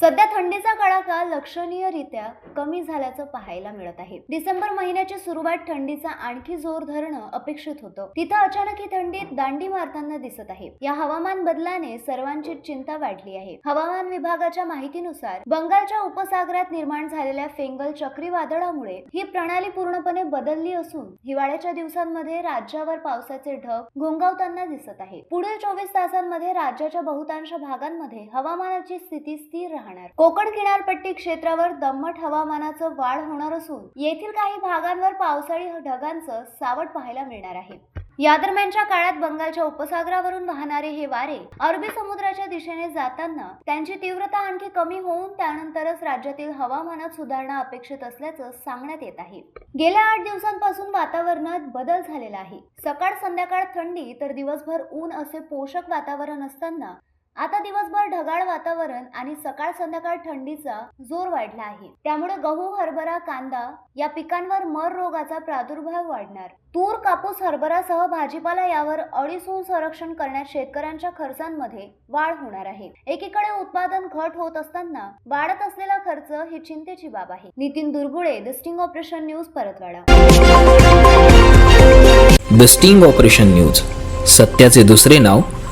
सध्या थंडीचा कडाका लक्षणीयरित्या कमी झाल्याचं पाहायला मिळत आहे. डिसेंबर महिन्याची सुरुवात थंडीचा आणखी जोर धरणं अपेक्षित होतं. तिथं अचानक ही थंडीत दांडी मारताना दिसत आहे. या हवामान बदलाने सर्वांची चिंता वाढली आहे. हवामान विभागाच्या माहितीनुसार बंगालच्या उपसागरात निर्माण झालेल्या फेंगल चक्रीवादळामुळे ही प्रणाली पूर्णपणे बदलली असून हिवाळ्याच्या दिवसांमध्ये राज्यावर पावसाचे ढग घोंगावताना दिसत आहे. पुढील चोवीस तासांमध्ये राज्याच्या बहुतांश भागांमध्ये हवामानाची स्थिती स्थिर राहणार कोकण किनारपट्टी क्षेत्रावर दमट हवामानाचं वाढ होणार असून येथील काही भागांवर पावसाळी ढगांचं सावट पाहायला मिळणार आहे. या दरम्यानच्या काळात बंगालच्या उपसागरावरून वाहणारे हे वारे अरबी समुद्राच्या दिशेने जाताना त्यांची तीव्रता आणखी कमी होऊन त्यानंतरच राज्यातील हवामानात सुधारणा अपेक्षित असल्याचं सांगण्यात येत आहे. गेल्या आठ दिवसांपासून वातावरणात बदल झालेला आहे. सकाळ संध्याकाळ थंडी तर दिवसभर ऊन असे पोषक वातावरण असताना आता दिवसभर ढगाळ वातावरण आणि सकाळ संध्याकाळ थंडीचा जोर वाढला आहे. त्यामुळे गहू हरभरा कांदा या पिकांवर मर रोगाचा प्रादुर्भाव वाढणार. तूर कापूस हरभरासह भाजीपाला यावर अडीच संरक्षण करण्यात शेतकऱ्यांच्या खर्चांमध्ये वाढ होणार आहे. एकीकडे उत्पादन घट होत असताना वाढत असलेला खर्च ही चिंतेची बाब आहे. Nitin Durgule the sting operation news Paratwada. The sting operation news सत्याचे दुसरे नाव